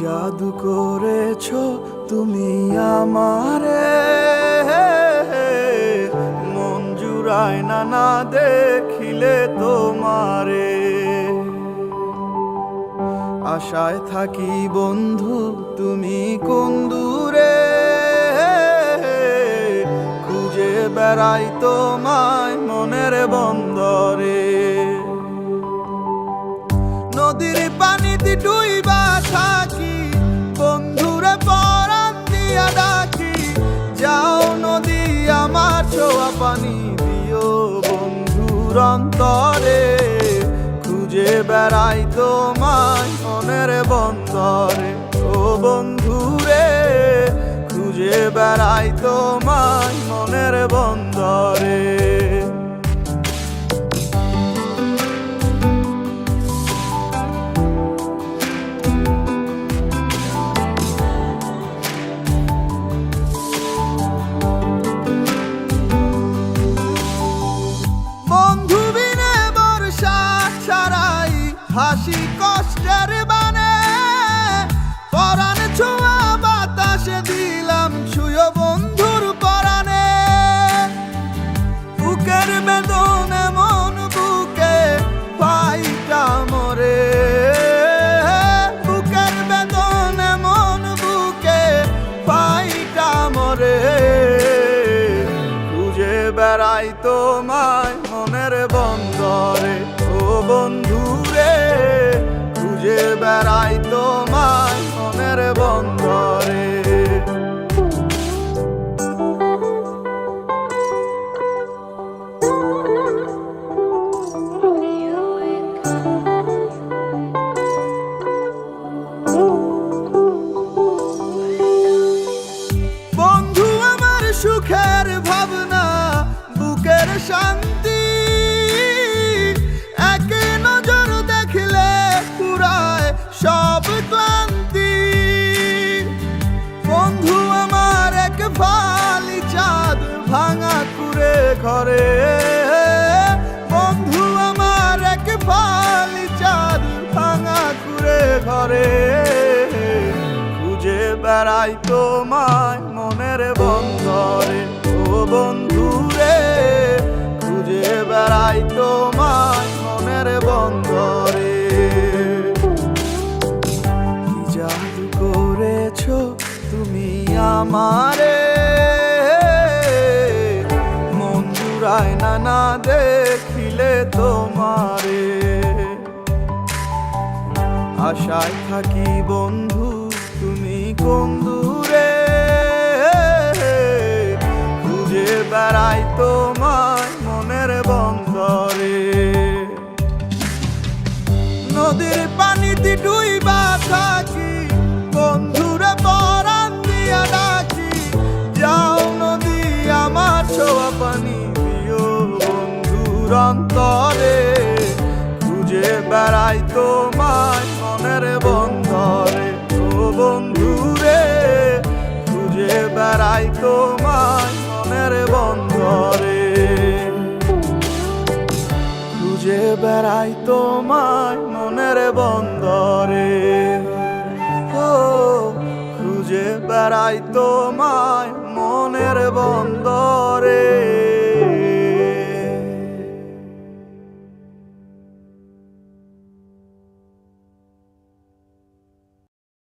জাদু করেছ তুমি আমারে। জুড়ায় না না দেখিলে তোমারে। আশায় থাকি বন্ধু, তুমি কোন দূরে? খুঁজে বেড়াই তোমায় মনের বন্দরে। নদীর পানিতে ডুইবা বন্ধুর অন্তরে খুঁজে বেড়াই তোমায় মনের বন্দরে। ও বন্ধুরে খুঁজে বেড়াই তোমায় মনের বন্দরে। হাসি কষ্টের বানে পরাণ ছোঁয়া বাতাসে দিলাম ছুঁয় বন্ধুর পরাণে। বুকের বেদনে মন বুকে পাইটা মরে। বুকের বেদনে মন বুকে পাইটা মরে। খুঁজে বেড়াই তোমায় খুঁজে ফালি চাঁদ ভাঙা কুড়ে ঘরে। বন্ধু আমার এক ফালি চাঁদ ভাঙা কুড়ে ঘরে। খুঁজে বেড়াই তোমায় মনের বন্দরে। ও বন্ধু রে খুঁজে বেড়াই তোমায় মনের জাদু করেছ তুমি আমারে? জুড়ায় না দেখিলে তোমারে। আশায় থাকি বন্ধু, তুমি কোন দূরে? খুঁজে বেড়াই তোমায় মনের বন্দরে। নদীর পানিতে ডুইবা অন্তরে খুঁজে বেড়াই তোমায় মনের বন্ধরে ও বন্ধুরে, খুঁজে বেড়াই তোমায় মনের বন্ধরে খুঁজে বেড়াই তোমায় মনের বন্দরে। ও, খুঁজে বেড়াই তোমায় মনের বন্দরে।